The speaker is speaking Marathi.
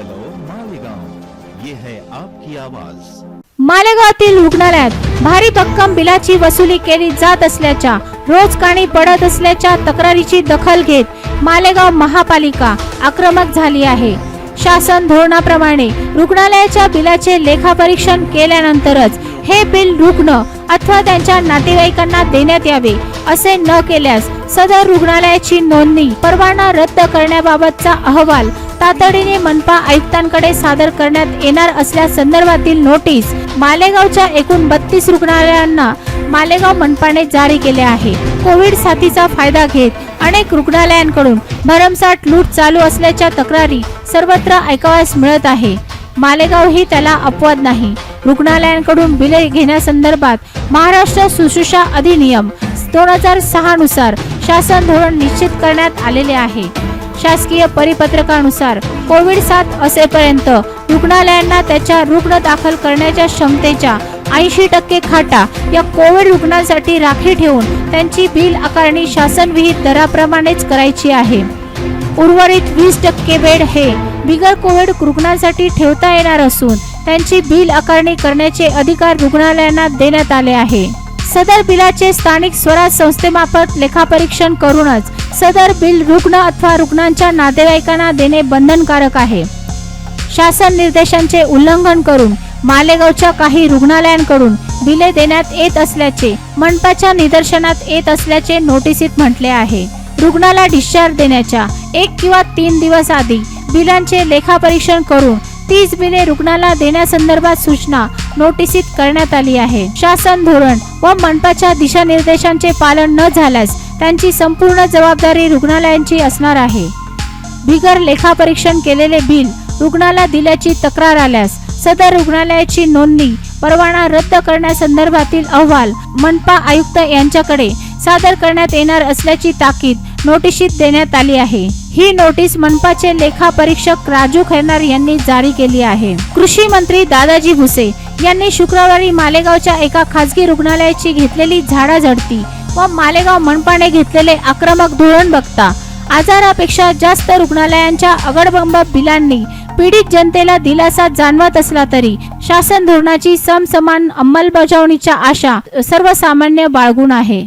हॅलो मालेगाव ये है आपकी आवाज. मालेगावातील रुग्णालयात भारी भक्कम बिलाची वसुली केली जात असल्याच्या रोज काणी पडत असल्याच्या तक्रारीची दखल घेत मालेगाव महापालिका आक्रमक झाली आहे. शासन धोरणाप्रमाणे रुग्णालयाच्या बिलाचे लेखापरीक्षण केल्यानंतरच हे बिल रुग्ण अथवा त्यांच्या नातेवाईकांना देण्यात यावे असे न केल्यास सदर रुग्णालयाची नोंदणी परवाना रद्द करण्याबाबतचा अहवाल तातडीने मनपा आयुक्तांकडे सादर करण्यात येणार असल्या संदर्भातील नोटीस मालेगावच्या एकूण बत्तीस रुग्णालयांना मालेगाव मनपाने जारी केले आहे. कोविड साथीचा फायदा घेत अनेक रुग्णालयांकडून भरमसाठ लूट चालू असल्याच्या तक्रारी सर्वत्र ऐकावयास मिळत आहे. मालेगाव ही त्याला अपवाद नाही. रुग्णालयांकडून बिले घेण्यासंदर्भात महाराष्ट्र सुश्रूषा अधिनियम दोन हजार सहा नुसार शासन धोरण निश्चित करण्यात आलेले आहे. शासकीय परिपत्रकानुसार कोविड साथ असेपर्यंत रुग्णालयांना त्याच्या रुग्ण दाखल करण्याच्या क्षमतेच्या ऐंशी टक्के खाटा या कोविड रुग्णांसाठी राखी ठेवून त्यांची बिल आकारणी शासनविहित दराप्रमाणेच करायची आहे. उर्वरित वीस टक्के बेड हे बिगर कोविड रुग्णांसाठी ठेवता येणार असून त्यांची बिल आकारणी करण्याचे अधिकार रुग्णालयांना देण्यात आले आहे. सदर बिलाचे स्थानिक स्वराज संस्थेमार्फत लेखापरीक्षण करूनच सदर बिल रुग्ण अथवा रुग्णांच्या नातेवाईकांना देणे बंधनकारक आहे. शासन निर्देशांचे उल्लंघन करून मालेगावच्या काही रुग्णालयांकडून बिले देण्यात येत असल्याचे मनपाच्या निदर्शनात येत असल्याचे नोटिसीत म्हटले आहे. रुग्णाला डिस्चार्ज देण्याच्या एक किंवा तीन दिवस आधी बिलांचे लेखापरीक्षण करून तीच बिले रुग्णाला देण्यासंदर्भात सूचना नोटिसीत करण्यात आली आहे. शासन धोरण व मनपाच्या दिशानिर्देशांचे पालन न झाल्यास त्यांची संपूर्ण जबाबदारी रुग्णालयांची असणार आहे. बिगर लेखापरीक्षण केलेले बिल रुग्णाला दिल्याची तक्रार आल्यास सदर रुग्णालयाची नोंदणी परवाना रद्द करण्यासंदर्भातील अहवाल मनपा आयुक्त यांच्याकडे सादर करण्यात येणार असल्याची ताकीद नोटिशीत देण्यात आली आहे. ही नोटीस मनपाचे लेखा परीक्षक राजू खैरनार यांनी जारी केली आहे. कृषी मंत्री दादाजी भुसे यांनी शुक्रवारी मालेगावच्या एका खासगी रुग्णालयाची घेतलेली झाडाझडती व मालेगाव मनपाने घेतलेले आक्रमक धोरण बघता आजारापेक्षा जास्त रुग्णालयांच्या अगडबंब बिलांनी पीडित जनतेला दिलासा जाणवत असला तरी शासन धोरणाची समसमान अंमलबजावणीच्या आशा सर्वसामान्य बाळगून आहे.